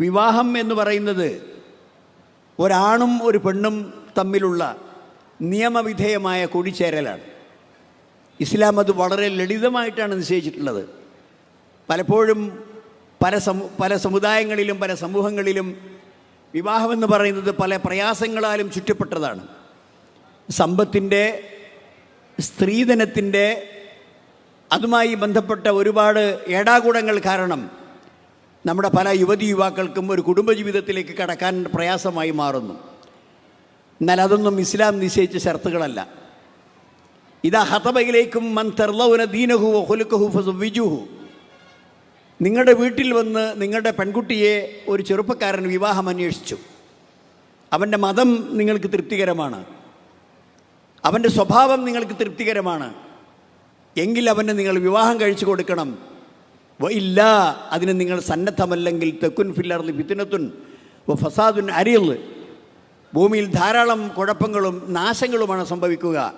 വിവാഹം എന്ന് പറയുന്നത് ഒരാണും ഒരു പെണ്ണും തമ്മിലുള്ള നിയമവിധേയമായ കൂടിച്ചേരലാണ്. ഇസ്ലാം അത് വളരെ ലളിതമായിട്ടാണ് നിശ്ചയിച്ചിട്ടുള്ളത്. പലപ്പോഴും പല സമു പല സമുദായങ്ങളിലും പല സമൂഹങ്ങളിലും വിവാഹമെന്ന് പറയുന്നത് പല പ്രയാസങ്ങളാലും ചുറ്റപ്പെട്ടതാണ്. സമ്പത്തിന്റെ സ്ത്രീധനത്തിന്റെ അതുമായി ബന്ധപ്പെട്ട ഒരുപാട് ഏടാകൂടങ്ങൾ കാരണം നമ്മുടെ പല യുവതി യുവാക്കൾക്കും ഒരു കുടുംബജീവിതത്തിലേക്ക് കടക്കാൻ പ്രയാസമായി മാറുന്നു. എന്നാൽ അതൊന്നും ഇസ്ലാം നിശ്ചയിച്ച ഷർത്തുകളല്ല. ഇതാ ഹതബയിലേക്കും മൻ തെർലൗന ദീനഹു ഹുലുക്കഹു ഫസുവിജുഹു നിങ്ങളുടെ വീട്ടിൽ വന്ന് നിങ്ങളുടെ പെൺകുട്ടിയെ ഒരു ചെറുപ്പക്കാരൻ വിവാഹം അന്വേഷിച്ചു. അവന്റെ മതം നിങ്ങൾക്ക് തൃപ്തികരമാണ്. അവന്റെ സ്വഭാവം നിങ്ങൾക്ക് തൃപ്തികരമാണ്. എങ്കിൽ അവനെ നിങ്ങൾ വിവാഹം കഴിച്ചു കൊടുക്കണം. ഇല്ല അതിന് നിങ്ങൾ സന്നദ്ധമല്ലെങ്കിൽ തെക്കുൻ ഫില്ലർന്ന് ഫിത്തിനത്തുൻ ഫസാദുൻ അരിയൽ ഭൂമിയിൽ ധാരാളം കുഴപ്പങ്ങളും നാശങ്ങളുമാണ് സംഭവിക്കുക.